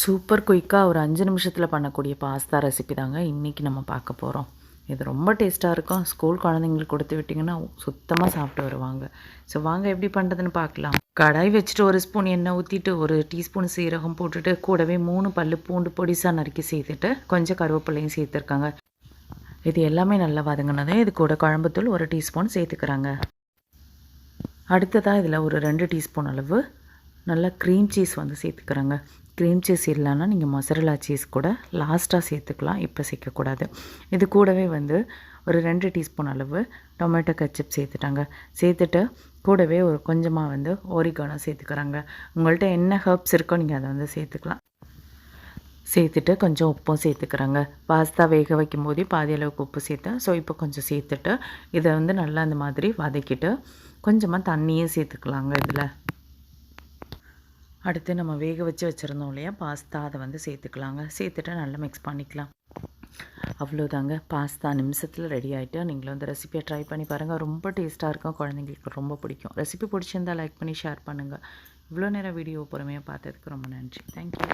Super குயிக்காக ஒரு அஞ்சு நிமிஷத்தில் பண்ணக்கூடிய பாஸ்தா ரெசிபி தாங்க இன்றைக்கி நம்ம பார்க்க போகிறோம் இது ரொம்ப டேஸ்ட்டாக இருக்கும். ஸ்கூல் குழந்தைங்களுக்கு கொடுத்து விட்டிங்கன்னா சுத்தமாக சாப்பிட்டு வருவாங்க. ஸோ வாங்க எப்படி பண்ணுறதுன்னு பார்க்கலாம். கடாய் வச்சுட்டு ஒரு ஸ்பூன் எண்ணெய் ஊற்றிட்டு ஒரு டீஸ்பூன் சீரகம் போட்டுட்டு கூடவே மூணு பல்லு பூண்டு பொடிசாக நறுக்கி சேர்த்துட்டு கொஞ்சம் கருவேப்பிலையும் சேர்த்துருக்காங்க. இது எல்லாமே நல்லா வதங்கினதே இது கூட குழம்புத்தூள் ஒரு டீஸ்பூன் சேர்த்துக்கிறாங்க. அடுத்ததாக இதில் ஒரு ரெண்டு டீஸ்பூன் அளவு நல்லா க்ரீம் சீஸ் வந்து சேர்த்துக்கிறாங்க. க்ரீம் சீஸ் இல்லைன்னா நீங்கள் மொசரலா சீஸ் கூட லாஸ்ட்டாக சேர்த்துக்கலாம். இப்போ சேர்க்கக்கூடாது. இது கூடவே வந்து ஒரு ரெண்டு டீஸ்பூன் அளவு டொமேட்டோ கச்சப் சேர்த்துட்டாங்க. சேர்த்துட்டு கூடவே ஒரு கொஞ்சமாக வந்து ஓரிகானோ சேர்த்துக்கிறாங்க. உங்கள்கிட்ட என்ன ஹர்ப்ஸ் இருக்கோ நீங்கள் அதை வந்து சேர்த்துக்கலாம். சேர்த்துட்டு கொஞ்சம் உப்பும் சேர்த்துக்கிறாங்க. பாஸ்தா வேக வைக்கும் போதே பாதி அளவுக்கு உப்பு சேர்த்தேன். ஸோ இப்போ கொஞ்சம் சேர்த்துட்டு இதை வந்து நல்லா அந்த மாதிரி வதக்கிட்டு கொஞ்சமாக தண்ணியும் சேர்த்துக்கலாங்க இதில். அடுத்து நம்ம வேக வச்சு வச்சுருந்தோம் இல்லையா? பாஸ்தா அதை வந்து சேர்த்துக்கலாங்க. சேர்த்துட்டு நல்லா மிக்ஸ் பண்ணிக்கலாம். அவ்வளோதாங்க. பாஸ்தா நிமிஷத்தில் ரெடி ஆகிட்டு நீங்களும் வந்து ரெசிபியை ட்ரை பண்ணி பாருங்கள் ரொம்ப டேஸ்ட்டாக இருக்கும். குழந்தைங்களுக்கு ரொம்ப பிடிக்கும். ரெசிபி பிடிச்சிருந்தா லைக் பண்ணி ஷேர் பண்ணுங்கள் இவ்வளோ நேரம் வீடியோ பொறுமையாக பார்த்ததுக்கு ரொம்ப நன்றி. தேங்க்யூ